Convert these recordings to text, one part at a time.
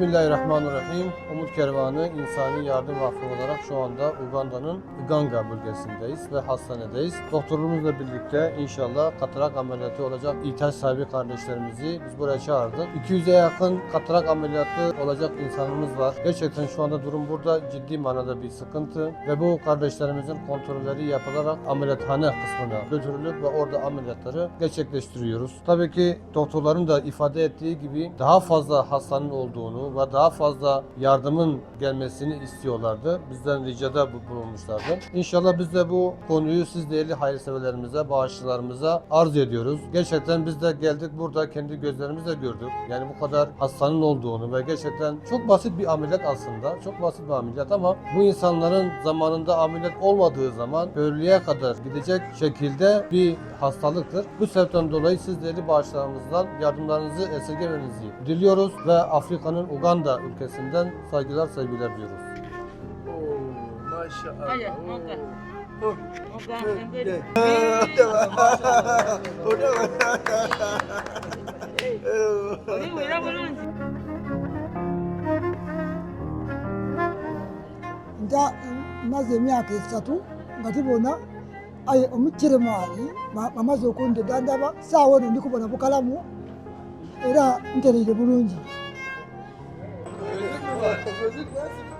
Bismillahirrahmanirrahim. Umut Kervanı İnsani Yardım Vakfı olarak şu anda Uganda'nın Iganga bölgesindeyiz ve hastanedeyiz. Doktorumuzla birlikte inşallah katarak ameliyatı olacak ihtiyaç sahibi kardeşlerimizi biz buraya çağırdık. 200'e yakın katarak ameliyatı olacak insanımız var. Gerçekten şu anda durum burada ciddi manada bir sıkıntı ve bu kardeşlerimizin kontrolleri yapılarak ameliyathane kısmına götürülüp ve orada ameliyatları gerçekleştiriyoruz. Tabii ki doktorların da ifade ettiği gibi daha fazla hastanın olduğunu ve daha fazla yardımın gelmesini istiyorlardı. Bizden ricada bu- bulunmuşlardı. İnşallah biz de bu konuyu siz değerli hayırseverlerimize, bağışçılarımıza arz ediyoruz. Gerçekten biz de geldik burada kendi gözlerimizle gördük. Yani bu kadar hastanın olduğunu ve gerçekten çok basit bir ameliyat aslında. Çok basit bir ameliyat ama bu insanların zamanında ameliyat olmadığı zaman ölüye kadar gidecek şekilde bir hastalıktır. Bu sebepten dolayı siz değerli bağışlarımızdan yardımlarınızı esirgemenizi diliyoruz ve Afrika'nın Uganda ülkesinden saygılar sevgiler diyoruz. Oo, maşallah. Moga. Oh, nta maze emyaka esatu nga tubona aye omukiremaali bamaze okundedandaba saawa eno ndikubona bukalamu era ntereire bulungi.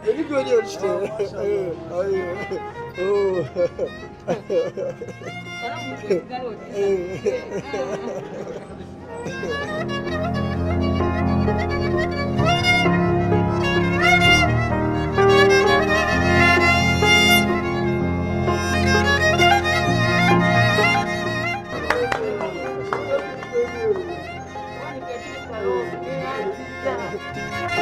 Beni görüyor 야!